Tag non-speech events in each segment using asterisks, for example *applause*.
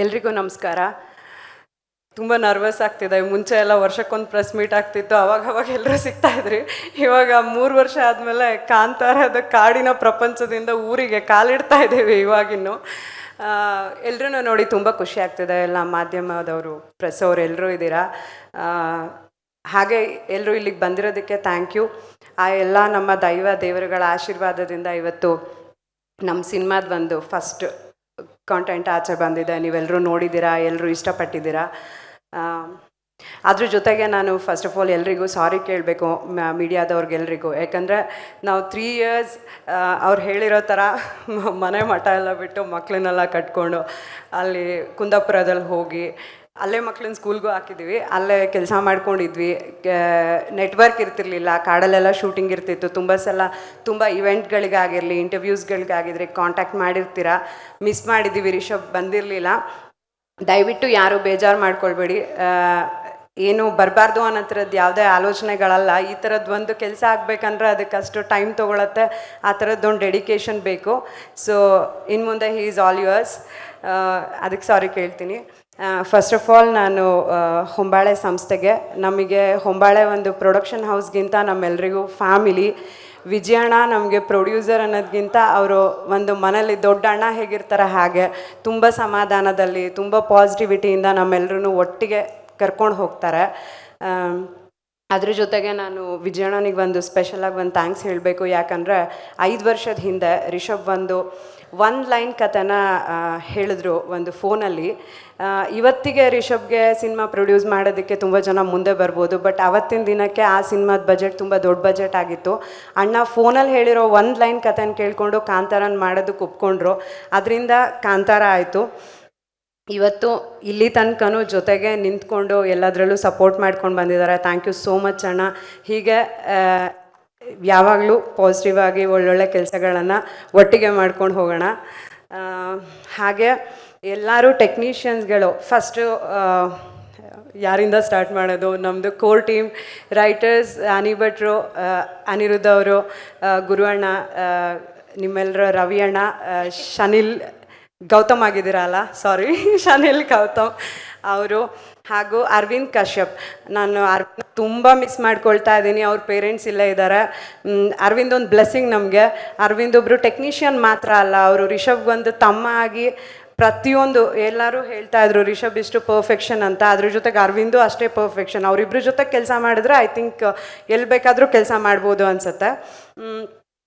ಎಲ್ರಿಗೂ ನಮಸ್ಕಾರ. ತುಂಬ ನರ್ವಸ್ ಆಗ್ತಿದೆ. ಮುಂಚೆ ಎಲ್ಲ ವರ್ಷಕ್ಕೊಂದು ಪ್ರೆಸ್ ಮೀಟ್ ಆಗ್ತಿತ್ತು. ಅವಾಗ ಅವಾಗ ಎಲ್ಲರೂ ಸಿಗ್ತಾ ಇದ್ರಿ. ಇವಾಗ ಮೂರು ವರ್ಷ ಆದಮೇಲೆ ಕಾಂತಾರದ ಕಾಡಿನ ಪ್ರಪಂಚದಿಂದ ಊರಿಗೆ ಕಾಲಿಡ್ತಾ ಇದ್ದೀವಿ ಇವಾಗಿನ್ನು. ಎಲ್ಲರೂ ನೋಡಿ ತುಂಬ ಖುಷಿ ಆಗ್ತಿದೆ. ಎಲ್ಲ ಮಾಧ್ಯಮದವರು ಪ್ರೆಸ್ ಅವರು ಎಲ್ಲರೂ ಇದ್ದೀರಾ? ಹಾಗೆ ಎಲ್ಲರೂ ಇಲ್ಲಿಗೆ ಬಂದಿರೋದಕ್ಕೆ ಥ್ಯಾಂಕ್ ಯು ಆ ಎಲ್ಲ ನಮ್ಮ ದೈವ ದೇವರುಗಳ ಆಶೀರ್ವಾದದಿಂದ ಇವತ್ತು ನಮ್ಮ ಸಿನಿಮಾದ ಒಂದು ಫಸ್ಟ್ ಕಾಂಟೆಂಟ್ ಆಚೆ ಬಂದಿದೆ. ನೀವೆಲ್ಲರೂ ನೋಡಿದ್ದೀರಾ ಎಲ್ಲರೂ ಇಷ್ಟಪಟ್ಟಿದ್ದೀರಾ? ಅದ್ರ ಜೊತೆಗೆ ನಾನು ಫಸ್ಟ್ ಆಫ್ ಆಲ್ ಎಲ್ರಿಗೂ ಸಾರಿ ಕೇಳಬೇಕು ಮೀಡಿಯಾದವ್ರಿಗೆಲ್ರಿಗೂ. ಯಾಕಂದರೆ ನಾವು ತ್ರೀ ಇಯರ್ಸ್ ಅವ್ರು ಹೇಳಿರೋ ಥರ ಮನೆ ಮಠ ಎಲ್ಲ ಬಿಟ್ಟು ಮಕ್ಕಳನ್ನೆಲ್ಲ ಕಟ್ಕೊಂಡು ಅಲ್ಲಿ ಕುಂದಾಪುರದಲ್ಲಿ ಹೋಗಿ ಅಲ್ಲೇ ಮಕ್ಳನ್ನ ಸ್ಕೂಲ್ಗೂ ಹಾಕಿದ್ವಿ, ಅಲ್ಲೇ ಕೆಲಸ ಮಾಡ್ಕೊಂಡಿದ್ವಿ. ನೆಟ್ವರ್ಕ್ ಇರ್ತಿರ್ಲಿಲ್ಲ, ಕಾಡಲ್ಲೆಲ್ಲ ಶೂಟಿಂಗ್ ಇರ್ತಿತ್ತು. ತುಂಬ ಸಲ ತುಂಬ ಇವೆಂಟ್ಗಳಿಗಾಗಿರಲಿ ಇಂಟರ್ವ್ಯೂಸ್ಗಳಿಗಾಗಿದ್ರೆ ಕಾಂಟ್ಯಾಕ್ಟ್ ಮಾಡಿರ್ತೀರ? ಮಿಸ್ ಮಾಡಿದ್ದೀವಿ, ರಿಷಬ್ ಬಂದಿರಲಿಲ್ಲ. ದಯವಿಟ್ಟು ಯಾರು ಬೇಜಾರು ಮಾಡ್ಕೊಳ್ಬೇಡಿ. ಏನು ಬರಬಾರ್ದು ಅನ್ನೋ ಥರದ್ದು ಯಾವುದೇ ಆಲೋಚನೆಗಳಲ್ಲ. ಈ ಥರದ್ದು ಒಂದು ಕೆಲಸ ಆಗಬೇಕಂದ್ರೆ ಅದಕ್ಕಷ್ಟು ಟೈಮ್ ತೊಗೊಳತ್ತೆ. ಆ ಥರದ್ದೊಂದು ಡೆಡಿಕೇಶನ್ ಬೇಕು. ಸೊ ಇನ್ನು ಮುಂದೆ ಹೀ ಈಸ್ ಆಲ್ ಯುವರ್ಸ್ ಅದಕ್ಕೆ ಸಾರಿ ಕೇಳ್ತೀನಿ. ಫಸ್ಟ್ ಆಫ್ ಆಲ್ ನಾನು ಹೊಂಬಾಳೆ ಸಂಸ್ಥೆಗೆ, ನಮಗೆ ಹೊಂಬಾಳೆ ಒಂದು ಪ್ರೊಡಕ್ಷನ್ ಹೌಸ್ಗಿಂತ ನಮ್ಮೆಲ್ರಿಗೂ ಫ್ಯಾಮಿಲಿ ವಿಜಯಣ್ಣ ನಮಗೆ ಪ್ರೊಡ್ಯೂಸರ್ ಅನ್ನೋದ್ಗಿಂತ ಅವರು ಒಂದು ಮನೇಲಿ ದೊಡ್ಡ ಅಣ್ಣ ಹೇಗಿರ್ತಾರೆ ಹಾಗೆ, ತುಂಬ ಸಮಾಧಾನದಲ್ಲಿ, ತುಂಬ ಪಾಸಿಟಿವಿಟಿಯಿಂದ ನಮ್ಮೆಲ್ಲರೂ ಒಟ್ಟಿಗೆ ಕರ್ಕೊಂಡು ಹೋಗ್ತಾರೆ. ಅದ್ರ ಜೊತೆಗೆ ನಾನು ವಿಜಯಣ್ಣನಿಗೆ ಒಂದು ಸ್ಪೆಷಲಾಗಿ ಒಂದು ಥ್ಯಾಂಕ್ಸ್ ಹೇಳಬೇಕು. ಯಾಕಂದರೆ ಐದು ವರ್ಷದ ಹಿಂದೆ ರಿಷಬ್ ಒಂದು ಒಂದು ಲೈನ್ ಕಥೆನ ಹೇಳಿದ್ರು ಒಂದು ಫೋನಲ್ಲಿ. ಇವತ್ತಿಗೆ ರಿಷಬ್ಗೆ ಸಿನಿಮಾ ಪ್ರೊಡ್ಯೂಸ್ ಮಾಡೋದಕ್ಕೆ ತುಂಬ ಜನ ಮುಂದೆ ಬರ್ಬೋದು ಬಟ್ ಅವತ್ತಿನ ದಿನಕ್ಕೆ ಆ ಸಿನಿಮಾದ ಬಜೆಟ್ ತುಂಬ ದೊಡ್ಡ ಬಜೆಟ್ ಆಗಿತ್ತು. ಅಣ್ಣ ಫೋನಲ್ಲಿ ಹೇಳಿರೋ ಒಂದು ಲೈನ್ ಕಥೆನ ಕೇಳಿಕೊಂಡು ಕಾಂತಾರನ ಮಾಡೋದಕ್ಕೆ ಒಪ್ಕೊಂಡ್ರು. ಅದರಿಂದ ಕಾಂತಾರ ಆಯಿತು. ಇವತ್ತು ಇಲ್ಲಿ ತನಕನೂ ಜೊತೆಗೆ ನಿಂತ್ಕೊಂಡು ಎಲ್ಲದರಲ್ಲೂ ಸಪೋರ್ಟ್ ಮಾಡ್ಕೊಂಡು ಬಂದಿದ್ದಾರೆ. ಥ್ಯಾಂಕ್ ಯು ಸೋ ಮಚ್ ಅಣ್ಣ. ಹೀಗೆ ಯಾವಾಗಲೂ ಪಾಸಿಟಿವ್ ಆಗಿ ಒಳ್ಳೊಳ್ಳೆ ಕೆಲಸಗಳನ್ನು ಒಟ್ಟಿಗೆ ಮಾಡ್ಕೊಂಡು ಹೋಗೋಣ. ಹಾಗೆ ಎಲ್ಲರೂ ಟೆಕ್ನಿಷಿಯನ್ಸ್ಗಳು ಫಸ್ಟು ಯಾರಿಂದ ಸ್ಟಾರ್ಟ್ ಮಾಡೋದು? ನಮ್ಮದು ಕೋರ್ ಟೀಮ್ ರೈಟರ್ಸ್ ಅನಿಭಟ್ರು ಅನಿರುದ್ಧ ಅವರು ಗುರುವಣ್ಣ ನಿಮ್ಮೆಲ್ಲರ ರವಿ ಅಣ್ಣ ಶನಿಲ್ ಗೌತಮ್ ಆಗಿದ್ದೀರಲ್ಲ? ಸಾರಿ ಶನಿಲ್ *laughs* ಗೌತಮ್ ಅವರು. ಹಾಗೂ ಅರವಿಂದ್ ಕಶ್ಯಪ್. ನಾನು ಅರವಿಂದ್ ತುಂಬ ಮಿಸ್ ಮಾಡ್ಕೊಳ್ತಾ ಇದ್ದೀನಿ. ಅವ್ರ ಪೇರೆಂಟ್ಸ್ ಇಲ್ಲೇ ಇದ್ದಾರೆ. ಅರವಿಂದ್ ಒಂದು ಬ್ಲೆಸ್ಸಿಂಗ್ ನಮಗೆ. ಅರವಿಂದ್ ಒಬ್ಬರು ಟೆಕ್ನಿಷಿಯನ್ ಮಾತ್ರ ಅಲ್ಲ. ಅವರು ರಿಷಬ್ಗೊಂದು ತಮ್ಮ ಆಗಿ ಪ್ರತಿಯೊಂದು ಎಲ್ಲರೂ ಹೇಳ್ತಾ ಇದ್ರು, ರಿಷಬ್ ಇಷ್ಟು ಪರ್ಫೆಕ್ಷನ್ ಅಂತ. ಅದ್ರ ಜೊತೆಗೆ ಅರವಿಂದು ಅಷ್ಟೇ ಪರ್ಫೆಕ್ಷನ್ ಅವರಿಬ್ಬರ ಜೊತೆ ಕೆಲಸ ಮಾಡಿದ್ರೆ ಐ ಥಿಂಕ್ ಎಲ್ಲಿ ಬೇಕಾದರೂ ಕೆಲಸ ಮಾಡ್ಬೋದು ಅನ್ಸುತ್ತೆ.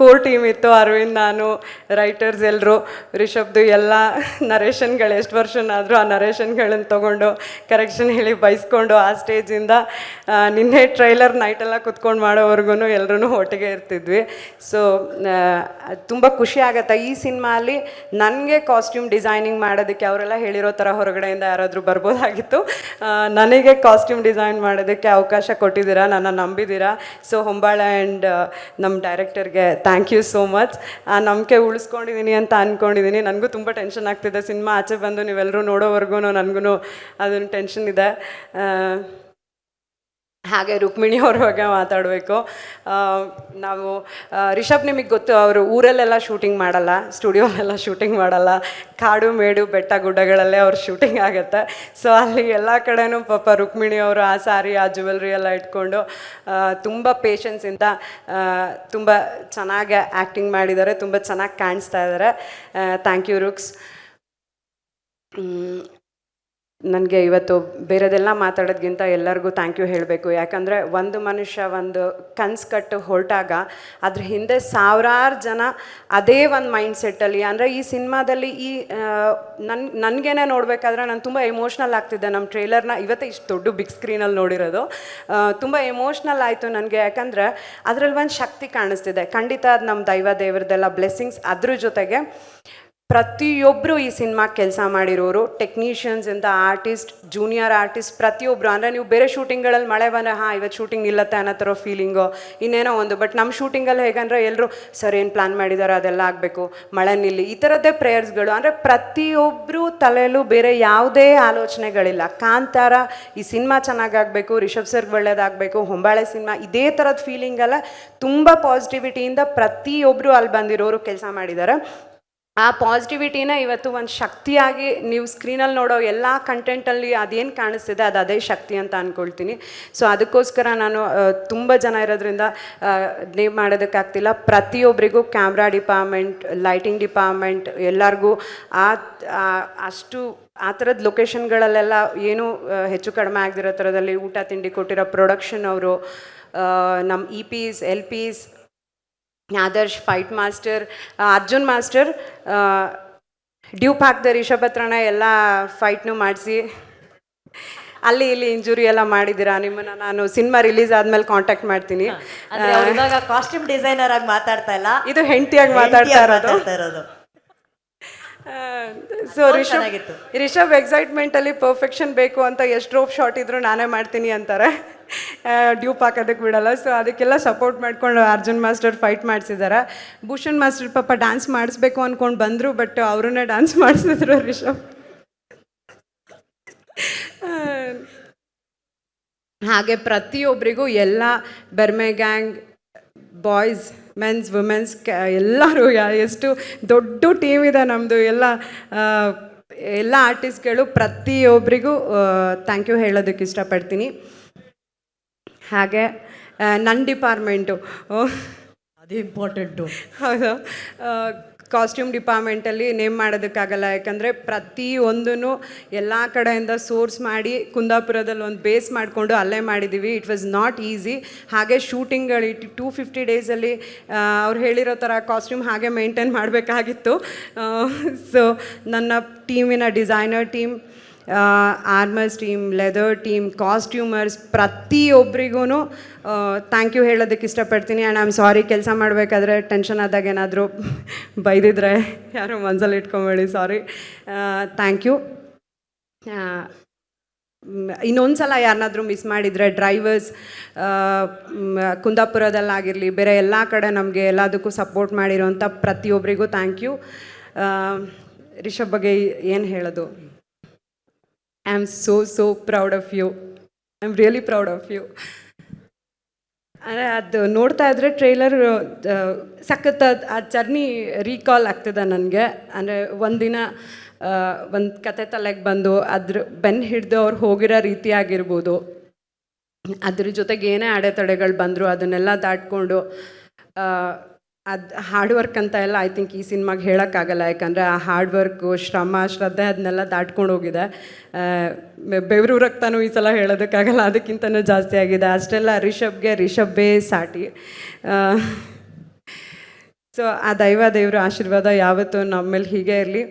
ಕೋರ್ ಟೀಮ್ ಇತ್ತು, ಅರವಿಂದ್ ನಾನು ರೈಟರ್ಸ್ ಎಲ್ಲರೂ ರಿಷಬ್ದು ಎಲ್ಲ ನರೇಷನ್ಗಳು ಎಷ್ಟು ವರ್ಷನಾದರೂ ಆ ನರೇಷನ್ಗಳನ್ನು ತೊಗೊಂಡು ಕರೆಕ್ಷನ್ ಹೇಳಿ ಬೈಸ್ಕೊಂಡು ಆ ಸ್ಟೇಜಿಂದ ನಿನ್ನೆ ಟ್ರೈಲರ್ ನೈಟೆಲ್ಲ ಕುತ್ಕೊಂಡು ಮಾಡೋವರೆಗೂ ಎಲ್ಲರೂ ಒಟ್ಟಿಗೆ ಇರ್ತಿದ್ವಿ. ಸೊ ತುಂಬ ಖುಷಿ ಆಗತ್ತೆ. ಈ ಸಿನಿಮಾಲಿ ನನಗೆ ಕಾಸ್ಟ್ಯೂಮ್ ಡಿಸೈನಿಂಗ್ ಮಾಡೋದಕ್ಕೆ ಅವರೆಲ್ಲ ಹೇಳಿರೋ ಥರ ಹೊರಗಡೆಯಿಂದ ಯಾರಾದರೂ ಬರ್ಬೋದಾಗಿತ್ತು. ನನಗೆ ಕಾಸ್ಟ್ಯೂಮ್ ಡಿಸೈನ್ ಮಾಡೋದಕ್ಕೆ ಅವಕಾಶ ಕೊಟ್ಟಿದ್ದೀರಾ, ನನ್ನ ನಂಬಿದ್ದೀರಾ? ಸೊ ಹೊಂಬಾಳೆ ಆ್ಯಂಡ್ ನಮ್ಮ ಡೈರೆಕ್ಟರ್ಗೆ ಥ್ಯಾಂಕ್ ಯು ಸೋ ಮಚ್ ನಂಬಿಕೆ ಉಳಿಸ್ಕೊಂಡಿದ್ದೀನಿ ಅಂತ ಅಂದ್ಕೊಂಡಿದ್ದೀನಿ ನನಗೂ ತುಂಬ ಟೆನ್ಷನ್ ಆಗ್ತಿದೆ. ಸಿನಿಮಾ ಆಚೆ ಬಂದು ನೀವೆಲ್ಲರೂ ನೋಡೋವರೆಗೂ ನನಗೂ ಅದೊಂದು ಟೆನ್ಷನ್ ಇದೆ. ಹಾಗೆ ರುಕ್ಮಿಣಿ ಅವ್ರ ಬಗ್ಗೆ ಮಾತಾಡಬೇಕು. ನಾವು ರಿಷಬ್ ನಿಮಗೆ ಗೊತ್ತು, ಅವರು ಊರಲ್ಲೆಲ್ಲ ಶೂಟಿಂಗ್ ಮಾಡಲ್ಲ ಸ್ಟುಡಿಯೋಲೆಲ್ಲ ಶೂಟಿಂಗ್ ಮಾಡಲ್ಲ. ಕಾಡು, ಮೇಡು, ಬೆಟ್ಟ, ಗುಡ್ಡಗಳಲ್ಲೇ ಅವ್ರ ಶೂಟಿಂಗ್ ಆಗುತ್ತೆ. ಸೊ ಅಲ್ಲಿ ಎಲ್ಲ ಕಡೆನೂ ಪಾಪ ರುಕ್ಮಿಣಿ ಅವರು ಆ ಸಾರಿ, ಆ ಜ್ಯುವೆಲ್ರಿ ಎಲ್ಲ ಇಟ್ಕೊಂಡು ತುಂಬ ಪೇಷನ್ಸಿಂದ ತುಂಬ ಚೆನ್ನಾಗಿ ಆ್ಯಕ್ಟಿಂಗ್ ಮಾಡಿದ್ದಾರೆ, ತುಂಬ ಚೆನ್ನಾಗಿ ಕಾಣಿಸ್ತಾ ಇದ್ದಾರೆ. ಥ್ಯಾಂಕ್ ಯು ರುಕ್ಸ್ ನನಗೆ ಇವತ್ತು ಬೇರೆದೆಲ್ಲ ಮಾತಾಡೋದ್ಗಿಂತ ಎಲ್ಲರಿಗೂ ಥ್ಯಾಂಕ್ ಯು ಹೇಳಬೇಕು. ಯಾಕಂದರೆ ಒಂದು ಮನುಷ್ಯ ಒಂದು ಕನ್ಸು ಕಟ್ಟು ಹೊರಟಾಗ ಅದ್ರ ಹಿಂದೆ ಸಾವಿರಾರು ಜನ ಅದೇ ಒಂದು ಮೈಂಡ್ ಸೆಟ್ಟಲ್ಲಿ ಅಂದರೆ ಈ ಸಿನಿಮಾದಲ್ಲಿ ಈ ನನ್ನ ನನಗೇನೆ ನೋಡಬೇಕಾದ್ರೆ ನಾನು ತುಂಬ ಎಮೋಷ್ನಲ್ ಆಗ್ತಿದ್ದೆ ನಮ್ಮ ಟ್ರೇಲರ್ನ ಇವತ್ತೇ ಇಷ್ಟು ದೊಡ್ಡ ಬಿಗ್ ಸ್ಕ್ರೀನಲ್ಲಿ ನೋಡಿರೋದು. ತುಂಬ ಎಮೋಷ್ನಲ್ ಆಯಿತು ನನಗೆ. ಯಾಕಂದರೆ ಅದರಲ್ಲಿ ಒಂದು ಶಕ್ತಿ ಕಾಣಿಸ್ತಿದೆ. ಖಂಡಿತ ಅದು ನಮ್ಮ ದೈವ ದೇವರದೆಲ್ಲ ಬ್ಲೆಸ್ಸಿಂಗ್ಸ್ ಅದ್ರ ಜೊತೆಗೆ. ಪ್ರತಿಯೊಬ್ಬರು ಈ ಸಿನಿಮಾ ಕೆಲಸ ಮಾಡಿರೋರು ಟೆಕ್ನಿಷಿಯನ್ಸ್ ಇಂದ ಆರ್ಟಿಸ್ಟ್ ಜೂನಿಯರ್ ಆರ್ಟಿಸ್ಟ್ ಪ್ರತಿಯೊಬ್ಬರು ಅಂದರೆ ನೀವು ಬೇರೆ ಶೂಟಿಂಗ್ಗಳಲ್ಲಿ ಮಳೆ ಬಂದರೆ, ಹಾಂ, ಇವತ್ತು ಶೂಟಿಂಗ್ ಇಲ್ಲತ್ತೆ ಅನ್ನೋ ಥರ ಫೀಲಿಂಗು ಇನ್ನೇನೋ ಒಂದು. ಬಟ್ ನಮ್ಮ ಶೂಟಿಂಗಲ್ಲಿ ಹೇಗಂದ್ರೆ ಎಲ್ಲರೂ ಸರ್, ಏನು ಪ್ಲ್ಯಾನ್ ಮಾಡಿದ್ದಾರೆ ಅದೆಲ್ಲ ಆಗಬೇಕು. ಮಳೆ ನಿಲ್ಲಿ. ಈ ಥರದ್ದೇ ಪ್ರೇಯರ್ಸ್ಗಳು ಅಂದರೆ ಪ್ರತಿಯೊಬ್ಬರು ತಲೆಯಲ್ಲೂ ಬೇರೆ ಯಾವುದೇ ಆಲೋಚನೆಗಳಿಲ್ಲ. ಕಾಂತಾರ, ಈ ಸಿನಿಮಾ ಚೆನ್ನಾಗಾಗಬೇಕು, ರಿಷಬ್ ಸರ್ಗೆ ಒಳ್ಳೇದಾಗಬೇಕು, ಹೊಂಬಾಳೆ ಸಿನಿಮಾ. ಇದೇ ಥರದ ಫೀಲಿಂಗಲ್ಲ ತುಂಬ ಪಾಸಿಟಿವಿಟಿಯಿಂದ ಪ್ರತಿಯೊಬ್ಬರು ಅಲ್ಲಿ ಬಂದಿರೋರು ಕೆಲಸ ಮಾಡಿದ್ದಾರೆ ಆ ಪಾಸಿಟಿವಿಟಿನ ಇವತ್ತು ಒಂದು ಶಕ್ತಿಯಾಗಿ ನೀವು ಸ್ಕ್ರೀನಲ್ಲಿ ನೋಡೋ ಎಲ್ಲ ಕಂಟೆಂಟಲ್ಲಿ ಅದೇನು ಕಾಣಿಸ್ತಿದೆ ಅದು ಅದೇ ಶಕ್ತಿ ಅಂತ ಅಂದ್ಕೊಳ್ತೀನಿ ಸೊ ಅದಕ್ಕೋಸ್ಕರ ನಾನು ತುಂಬ ಜನ ಇರೋದ್ರಿಂದ ನೇಮ್ ಮಾಡೋದಕ್ಕಾಗ್ತಿಲ್ಲ. ಪ್ರತಿಯೊಬ್ಬರಿಗೂ ಕ್ಯಾಮ್ರಾ ಡಿಪಾರ್ಟ್ಮೆಂಟ್ ಲೈಟಿಂಗ್ ಡಿಪಾರ್ಟ್ಮೆಂಟ್ ಎಲ್ಲರಿಗೂ ಆ ಅಷ್ಟು, ಆ ಥರದ ಲೊಕೇಶನ್ಗಳಲ್ಲೆಲ್ಲ ಏನೂ ಹೆಚ್ಚು ಕಡಿಮೆ ಆಗದಿರೋ ಥರದಲ್ಲಿ ಊಟ, ತಿಂಡಿ ಕೊಟ್ಟಿರೋ ಪ್ರೊಡಕ್ಷನ್ ಅವರು ನಮ್ಮ ಇ ಪಿಸ್ ಎಲ್ ಪಿಸ್ Adarsh fight master Arjun master dupe ಹಾಕ್ದೆ ರಿಷಭತ್ರಣ ಹತ್ರನ ಎಲ್ಲ ಫೈಟ್ನೂ ಮಾಡಿಸಿ. ಅಲ್ಲಿ ಇಲ್ಲಿ ಇಂಜುರಿ ಎಲ್ಲ ಮಾಡಿದ್ದೀರಾ? ನಿಮ್ಮನ್ನ ನಾನು ಸಿನಿಮಾ ರಿಲೀಸ್ ಆದ್ಮೇಲೆ ಕಾಂಟ್ಯಾಕ್ಟ್ ಮಾಡ್ತೀನಿ. ಇವಾಗ ಕಾಸ್ಟ್ಯೂಮ್ ಡಿಸೈನರ್ ಆಗಿ ಮಾತಾಡ್ತಾ ಇಲ್ಲ. ಇದು ಹೆಂಡತಿಯಾಗಿ ಮಾತಾಡ್ತಾ ಇರೋದು. ಸೊ ರಿಷಬ್. ರಿಷಬ್ ಎಕ್ಸೈಟ್ಮೆಂಟಲ್ಲಿ ಪರ್ಫೆಕ್ಷನ್ ಬೇಕು ಅಂತ ಎಷ್ಟು ರೋಪ್ ಶಾಟ್ ಇದ್ರು ನಾನೇ ಮಾಡ್ತೀನಿ ಅಂತಾರೆ. ಡ್ಯೂಪ್ ಹಾಕೋದಕ್ಕೆ ಬಿಡಲ್ಲ. ಸೊ ಅದಕ್ಕೆಲ್ಲ ಸಪೋರ್ಟ್ ಮಾಡ್ಕೊಂಡು ಅರ್ಜುನ್ ಮಾಸ್ಟರ್ ಫೈಟ್ ಮಾಡಿಸಿದ್ದಾರೆ ಭೂಷಣ್ ಮಾಸ್ಟರ್ ಪಾಪ ಡ್ಯಾನ್ಸ್ ಮಾಡಿಸ್ಬೇಕು ಅಂದ್ಕೊಂಡು ಬಂದರು ಬಟ್ ಅವ್ರನ್ನೇ ಡ್ಯಾನ್ಸ್ ಮಾಡಿಸಿದ್ರು ರಿಷಬ್. ಹಾಗೆ ಪ್ರತಿಯೊಬ್ಬರಿಗೂ ಎಲ್ಲ Berme gang boys mens womens ಎಲ್ಲರೂ ಎಷ್ಟು ದೊಡ್ಡ ಟೀಮ್ ಇದೆ ನಮ್ಮದು ಎಲ್ಲ ಎಲ್ಲ ಆರ್ಟಿಸ್ಟ್ಗಳು ಪ್ರತಿಯೊಬ್ಬರಿಗೂ ಥ್ಯಾಂಕ್ ಯು ಹೇಳೋದಕ್ಕೆ ಇಷ್ಟಪಡ್ತೀನಿ. ಹಾಗೆ ನನ್ನ ಡಿಪಾರ್ಟ್ಮೆಂಟು. ಅದು ಇಂಪಾರ್ಟೆಂಟು. ಹೌದು. ಕಾಸ್ಟ್ಯೂಮ್ ಡಿಪಾರ್ಟ್ಮೆಂಟಲ್ಲಿ ನೇಮ್ ಮಾಡೋದಕ್ಕಾಗಲ್ಲ. ಯಾಕಂದರೆ ಪ್ರತಿಯೊಂದೂ ಎಲ್ಲ ಕಡೆಯಿಂದ ಸೋರ್ಸ್ ಮಾಡಿ ಕುಂದಾಪುರದಲ್ಲಿ ಒಂದು ಬೇಸ್ ಮಾಡಿಕೊಂಡು ಅಲ್ಲೇ ಮಾಡಿದ್ದೀವಿ ಇಟ್ ವಾಸ್ ನಾಟ್ ಈಸಿ ಹಾಗೆ ಶೂಟಿಂಗ್ಗಳು ಇಟ್ಟು ಟೂ ಫಿಫ್ಟಿ ಡೇಸಲ್ಲಿ ಅವ್ರು ಹೇಳಿರೋ ಥರ ಕಾಸ್ಟ್ಯೂಮ್ ಹಾಗೆ ಮೇಂಟೈನ್ ಮಾಡಬೇಕಾಗಿತ್ತು. ಸೊ ನನ್ನ ಟೀಮಿನ designer team armours team leather team costumers ಪ್ರತಿಯೊಬ್ಬರಿಗೂ ಥ್ಯಾಂಕ್ ಯು ಹೇಳೋದಕ್ಕೆ ಇಷ್ಟಪಡ್ತೀನಿ. ಆ್ಯಂಡ್ ಐ ಆಮ್ ಸಾರಿ ಕೆಲಸ ಮಾಡಬೇಕಾದ್ರೆ ಟೆನ್ಷನ್ ಆದಾಗ ಏನಾದರೂ *laughs* ಬೈದಿದ್ರೆ ಯಾರು ಮನ್ಸಲ್ಲಿ ಇಟ್ಕೊಂಬೇಡಿ ಸಾರಿ ಥ್ಯಾಂಕ್ ಯು ಇನ್ನೊಂದು ಸಲ ಯಾರನ್ನಾದರೂ ಮಿಸ್ ಮಾಡಿದರೆ ಡ್ರೈವರ್ಸ್ ಕುಂದಾಪುರದಲ್ಲಾಗಿರಲಿ, ಬೇರೆ ಎಲ್ಲ ಕಡೆ ನಮಗೆ ಎಲ್ಲದಕ್ಕೂ ಸಪೋರ್ಟ್ ಮಾಡಿರೋಂಥ ಪ್ರತಿಯೊಬ್ಬರಿಗೂ ಥ್ಯಾಂಕ್ ಯು ರಿಷಬ್ ಬಗ್ಗೆ ಏನು ಹೇಳೋದು? I am so so proud of you I am really proud of you ಅಂದರೆ ಅದು ನೋಡ್ತಾ ಇದ್ರೆ ಟ್ರೈಲರ್ ಸಖತ್ ಅದು, ಆ ಜರ್ನಿ ರೀಕಾಲ್ ಆಗ್ತಿದೆ ನನಗೆ. ಅಂದರೆ ಒಂದಿನ ಒಂದು ಕತೆ ತಲೆಗೆ ಬಂದು ಅದ್ರ ಬೆನ್ನು ಹಿಡಿದು ಅವ್ರು ಹೋಗಿರೋ ರೀತಿ ಆಗಿರ್ಬೋದು. ಅದ್ರ ಜೊತೆಗೆ ಏನೇ ಅಡೆತಡೆಗಳು ಬಂದರು, ಅದನ್ನೆಲ್ಲ ದಾಟ್ಕೊಂಡು ಅದು ಹಾರ್ಡ್ ವರ್ಕ್ ಅಂತ ಎಲ್ಲ ಐ ಥಿಂಕ್ ಈ ಸಿನಿಮಾಗೆ ಹೇಳೋಕ್ಕಾಗಲ್ಲ. ಯಾಕಂದರೆ ಆ ಹಾರ್ಡ್ ವರ್ಕು ಶ್ರಮ, ಶ್ರದ್ಧೆ ಅದನ್ನೆಲ್ಲ ದಾಟ್ಕೊಂಡು ಹೋಗಿದೆ. ಬೆವರು ರಕ್ತನೂ ಈ ಸಲ ಹೇಳೋದಕ್ಕಾಗಲ್ಲ. ಅದಕ್ಕಿಂತನೂ ಜಾಸ್ತಿ ಆಗಿದೆ. ಅಷ್ಟೆಲ್ಲ ರಿಷಬ್ಗೆ ರಿಷಬ್ಬೇ ಸಾಟಿ. ಸೊ ಆ ದೈವ ದೇವರ ಆಶೀರ್ವಾದ ಯಾವತ್ತೂ ನಮ್ಮ ಮೇಲೆ ಹೀಗೆ ಇರಲಿ.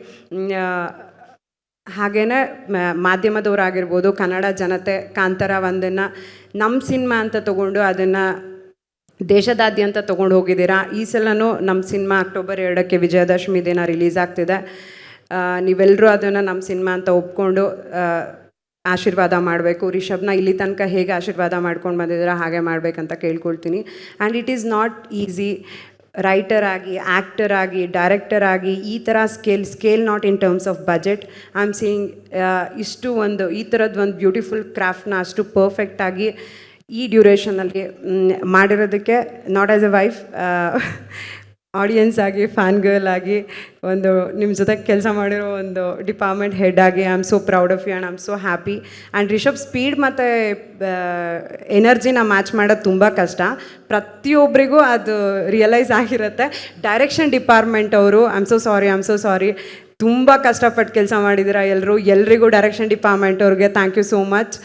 ಹಾಗೇ ಮಾಧ್ಯಮದವರಾಗಿರ್ಬೋದು, ಕನ್ನಡ ಜನತೆ, ಕಾಂತಾರ ಒಂದನ್ನು ನಮ್ಮ ಸಿನಿಮಾ ಅಂತ ತಗೊಂಡು ಅದನ್ನು ದೇಶದಾದ್ಯಂತ ತೊಗೊಂಡು ಹೋಗಿದ್ದೀರಾ? ಈ ಸಲನೂ ನಮ್ಮ ಸಿನಿಮಾ ಅಕ್ಟೋಬರ್ ಎರಡಕ್ಕೆ ವಿಜಯದಶಮಿ ದಿನ ರಿಲೀಸ್ ಆಗ್ತಿದೆ. ನೀವೆಲ್ಲರೂ ಅದನ್ನು ನಮ್ಮ ಸಿನಿಮಾ ಅಂತ ಒಪ್ಕೊಂಡು ಆಶೀರ್ವಾದ ಮಾಡಬೇಕು. ರಿಷಬ್ನ ಇಲ್ಲಿ ತನಕ ಹೇಗೆ ಆಶೀರ್ವಾದ ಮಾಡ್ಕೊಂಡು ಬಂದಿದ್ದೀರಾ, ಹಾಗೆ ಮಾಡಬೇಕಂತ ಕೇಳ್ಕೊಳ್ತೀನಿ. And it is not easy writer ಆಗಿ ಆ್ಯಕ್ಟರ್ ಆಗಿ ಡೈರೆಕ್ಟರ್ ಆಗಿ, ಈ ಥರ scale scale not in terms of budget I am seeing ಇಷ್ಟು ಒಂದು, ಈ ಥರದ್ದು ಒಂದು ಬ್ಯೂಟಿಫುಲ್ ಕ್ರಾಫ್ಟ್ನ ಅಷ್ಟು ಪರ್ಫೆಕ್ಟಾಗಿ ಈ ಡ್ಯೂರೇಷನಲ್ಲಿ ಮಾಡಿರೋದಕ್ಕೆ not as a wife audience ಆಗಿ ಫ್ಯಾನ್ ಗರ್ಲ್ ಆಗಿ, ಒಂದು ನಿಮ್ಮ ಜೊತೆ ಕೆಲಸ ಮಾಡಿರೋ ಒಂದು ಡಿಪಾರ್ಟ್ಮೆಂಟ್ ಹೆಡ್ ಆಗಿ I am so proud of you and I am so happy and Rishab speed ಮತ್ತು ಎನರ್ಜಿನ ಮ್ಯಾಚ್ ಮಾಡೋದು ತುಂಬ ಕಷ್ಟ. ಪ್ರತಿಯೊಬ್ಬರಿಗೂ ಅದು ರಿಯಲೈಸ್ ಆಗಿರುತ್ತೆ. ಡೈರೆಕ್ಷನ್ ಡಿಪಾರ್ಟ್ಮೆಂಟ್ ಅವರು I am so sorry I am so sorry ತುಂಬ ಕಷ್ಟಪಟ್ಟು ಕೆಲಸ ಮಾಡಿದ್ದೀರಾ ಎಲ್ಲರೂ ಎಲ್ರಿಗೂ ಡೈರೆಕ್ಷನ್ ಡಿಪಾರ್ಟ್ಮೆಂಟ್ ಅವ್ರಿಗೆ ಥ್ಯಾಂಕ್ ಯು ಸೋ ಮಚ್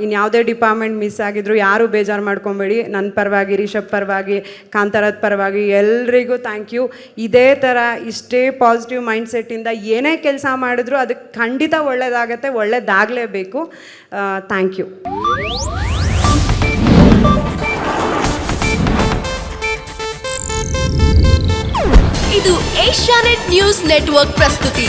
ಇನ್ನು ಯಾವುದೇ ಡಿಪಾರ್ಟ್ಮೆಂಟ್ ಮಿಸ್ ಆಗಿದ್ರು ಯಾರೂ ಬೇಜಾರು ಮಾಡ್ಕೊಬೇಡಿ. ನನ್ನ ಪರವಾಗಿ, ರಿಷಬ್ ಪರವಾಗಿ ಕಾಂತಾರದ ಪರವಾಗಿ ಎಲ್ರಿಗೂ ಥ್ಯಾಂಕ್ ಯು ಇದೇ ಥರ ಇಷ್ಟೇ ಪಾಸಿಟಿವ್ ಮೈಂಡ್ಸೆಟ್ಟಿಂದ ಏನೇ ಕೆಲಸ ಮಾಡಿದ್ರು ಅದಕ್ಕೆ ಖಂಡಿತ ಒಳ್ಳೆಯದಾಗತ್ತೆ ಒಳ್ಳೆಯದಾಗಲೇಬೇಕು ಥ್ಯಾಂಕ್ ಯು ಇದು ಏಷ್ಯಾನೆಟ್ ನ್ಯೂಸ್ ನೆಟ್ವರ್ಕ್ ಪ್ರಸ್ತುತಿ.